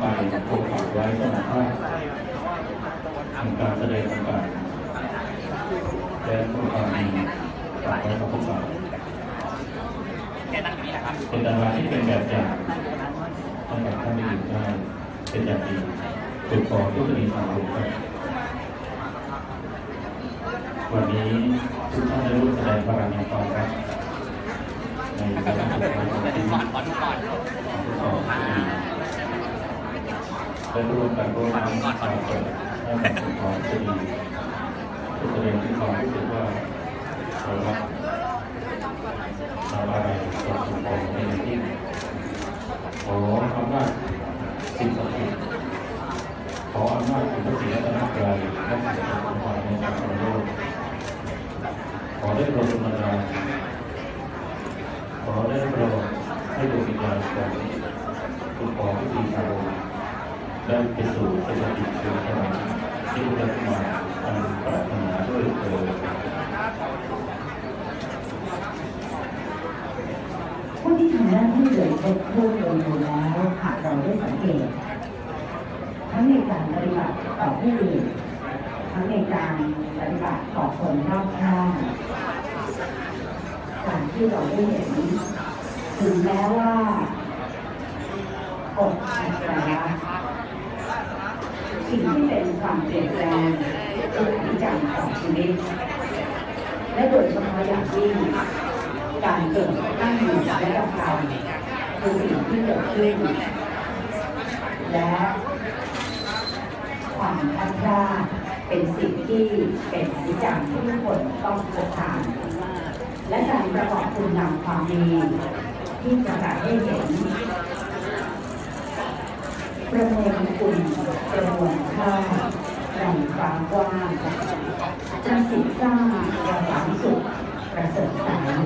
ไปปกปักไว้สนาภาพทำการแสดงต่างๆและพวามีฝากไว้กับพวกเราแกนั่งอยู่นี่นะครับเป็นดาราที่เป็นแบบอย่างให้กับท่านได้อยู่ได้เป็นอย่างดีถูกของทุกคดีความถูกครับวันนี้ทุกท่านได้รู้แสดงพลังแห่งความรักในการทำงานของเดี๋ยวดูที่ก่อนขอดูก่อนทุกคน และร่วมกันร่วมน้ำความเปิดให้กับทุกคนจะดีทุกแสดงที่ความรู้สึกว่าเรารักเราอะไรกับทุกคนในที่ขออำนาสิ่งศักดิ์สิทธิ์ขออำนาจสิ่งศักดิ์สิทธิ์และอำนาจกายและสิ่งศักดิ์สิทธิ์ของความในการโลกขอได้โปรดดลบันดาลขอได้โปรดให้ดวงวิญญาณของคุณปอที่ดีชาว ได้ไปสู่สถานที่สุขสวรรค์ที่ได้มาอันปรารถนาด้วยเถิดผู้ที่ทำหน้าที่โดยครบถ้วนโดยรวมแล้วหากเราได้สังเกตทั้งในการปฏิบัติต่อผู้อื่นทั้งในการปฏิบัติต่อคนรอบข้างการที่เราได้เห็นถึงแม้ว่ากฎอัตราสิ่งที่เป็นความ เป็นอนุจจังของชีวิต และโดยเฉพาะอย่างยิ่งการเกิดตั้งอยู่และดับไปคือสิ่งที่เกิดขึ้น และความพัดพลาดเป็นสิ่งที่เป็นอนิจจังที่ทุกคนต้องพบผ่านและการประกอบคุณงามความดีที่ประกาศให้เห็นประเมินคุณประมวลค่า แรงความกว้างจะสิทธิ์สร้างระดับสุขประเสริฐสาร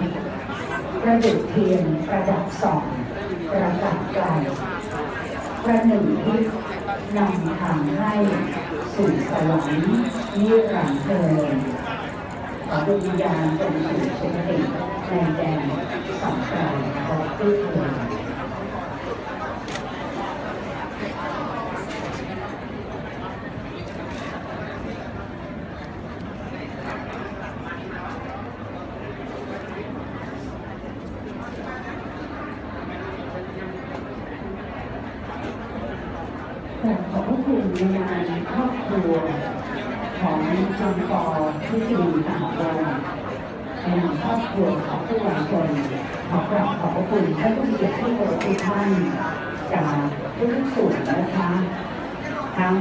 ประดุจเทียนประดับสอง ประกาศไกลประหนึ่งทิศนำทางให้สู่สวรรค์นิรันดร์เทินขอดวงวิญญาณจงสู่สุคติในแดนสังกรานต์ของผู้เถิด แต่ขอบพระคุณในงานครอบครัวของจุนปอที่สิริสหวงศ์ในนามครอบครัวของผู้วายชนขอกราบขอบพระคุณท่านผู้มีเกียรติที่เคารพทุกท่านจากทุกส่วนนะคะ ทั้ง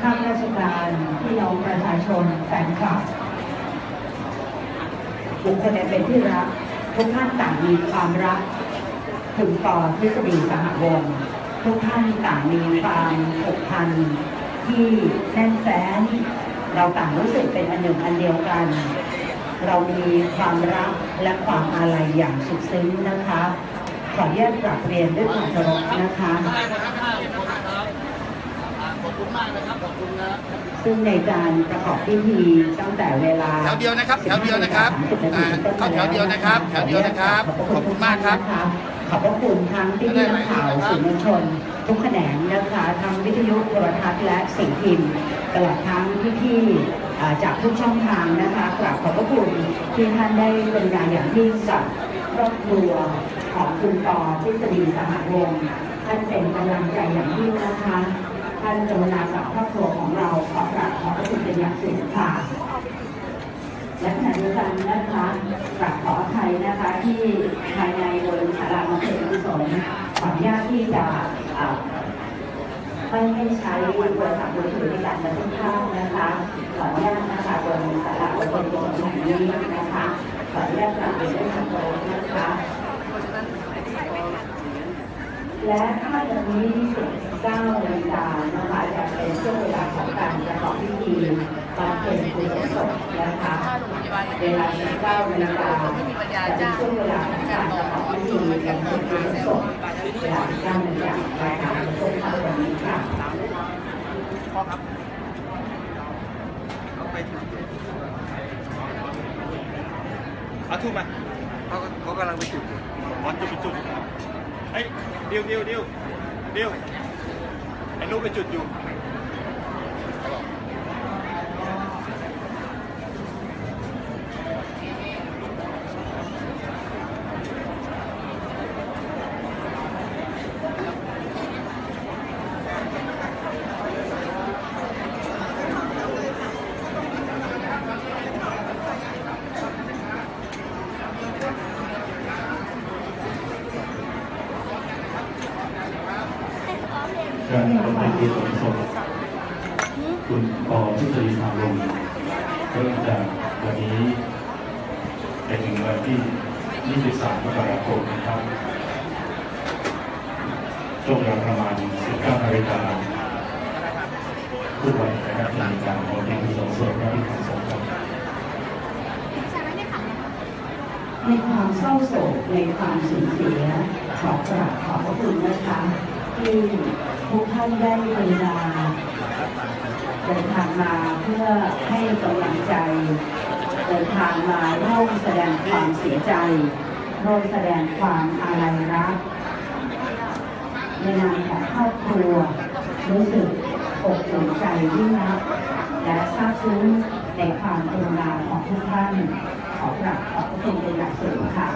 ข้าราชการพี่น้องประชาชนแฟนคลับบุคคลอันเป็นที่รักทุกท่านต่างมีความรักถึงต่อทฤษฎีสหวงศ์ ทุกท่านต่างมีความผูกพันที่แน่นแฟ้นเราต่างรู้สึกเป็นอันหนึ่งอันเดียวกัน เรามีความรักและความอาลัยอย่างสุดซึ้งนะคะ ขออนุญาตกราบเรียนด้วยความเคารพนะคะขอบคุณมากนะครับขอบคุณนะซึ่งในการประกอบพิธีตั้งแต่เวลาแถวเดียวนะครับแถวเดียวนะครับ15นาฬิกา30นาทีอ่าเข้าแถวเดียวนะครับแถวเดียวนะครับขอบคุณมากครับ ขอบพระคุณทั้งพี่ๆนักข่าวสื่อมวลชน ทุกแขนงนะคะทั้งวิทยุโทรทัศน์และสิ่งพิมพ์ตลอดทั้งพี่ๆอ่าจากทุกช่องทางนะคะกราบขอบพระคุณที่ท่านได้เป็นงานอย่างยิ่งกับครอบครัวของคุณปอทฤษฎีสหวงศ์ท่านเป็นกำลังใจอย่างยิ่งนะคะท่านกรุณากับครอบครัวของเราขอกราบขอบพระคุณเป็นอย่างสูงค่ะและขณะเดียวกันนะคะกราบขออภัยนะคะที่ภายในบนศาลามาเพ็ญกุศลข อนุญาตที่จะไม่ให้ใช้โทรศัพท์มือถือในการบันทึกภาพนะคะขออนุญาตนะคะบนศาลามาเพ็ญกุศลแห่งนี้นะคะขออนุญาตกราบเรียนด้วยความเคารพนะคะและถ้าวันนี้19นาฬิกานะคะจะเป็นช่วงเวลาของการประกอบพิธีบำเพ็ญกุศลศพนะคะเวลา19นาฬิกาจะเป็นช่วงเวลาของการประกอบพิธีบำเพ็ญกุศลศพ เวลา19นาฬิการายการในช่วงวันนี้ค่ะเอาทูบมาเขาเขากำลังไปจุดบอ๋อจุดไปจุดเฮ้ยดิวดิวดิวไปดิวไอ้ลูกไปจุดอยู่ การรถไฟที่สมสดคุณปอทฤษฎีทางลมเริ่มจากวันนี้ไปถึงวันที่ 23มกราคมนะครับช่วงเวลาประมาณ 19นาฬิกาทุกวันนะครับจะมีการขอเพลงที่สมสดและที่สมสดในความเศร้าโศกในความสูญเสียขอกราบขอบพระคุณนะคะ ที่ทุกท่านได้เวลาเดินทางมาเพื่อให้กำลังใจ เดินทางมาร่วมแสดงความเสียใจร่วมแสดงความอาลัยรักในนามของครอบครัว รู้สึกอกอุ่นใจยิ่งนักและซาบซึ้งในความกรุณาของทุกท่านขอกราบขอบพระคุณเป็นอย่างสูงค่ะ